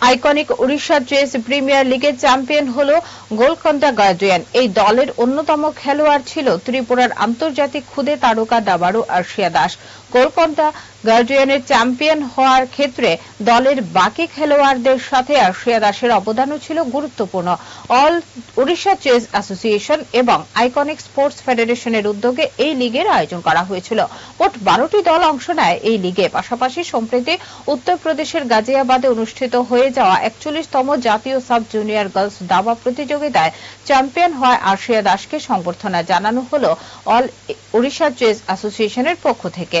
Iconic উড়িষ্যার chess premier লিগের champion হল গোলকন্দা গার্ডিয়ান। এই দলের অন্যতম খেলোয়াড় ছিল ত্রিপুরার আন্তর্জাতিক খুদে তারকা দাবাড়ু আর্শিয়া দাস। গোলকন্ডা গার্ডিয়ানের চ্যাম্পিয়ন হওয়ার ক্ষেত্রে দলের বাকি খেলোয়াড়দের সাথে আর্শিয়া দাসের অবদানও ছিল গুরুত্বপূর্ণ। অল উড়িষ্যা চেস অ্যাসোসিয়েশন এবং আইকনিক স্পোর্টস ফেডারেশনের উদ্যোগে এই লিগের আয়োজন করা হয়েছিল। মোট বারোটি দল অংশ নেয় এই লিগে। পাশাপাশি সম্প্রতি উত্তরপ্রদেশের গাজিয়াবাদে অনুষ্ঠিত হয়ে যাওয়া একচল্লিশতম জাতীয় সাব জুনিয়র গার্লস দাবা প্রতিযোগিতায় চ্যাম্পিয়ন হয় আর্শিয়া দাসকে সংবর্ধনা জানানো হল অল উড়িষ্যা চেস অ্যাসোসিয়েশনের পক্ষ থেকে।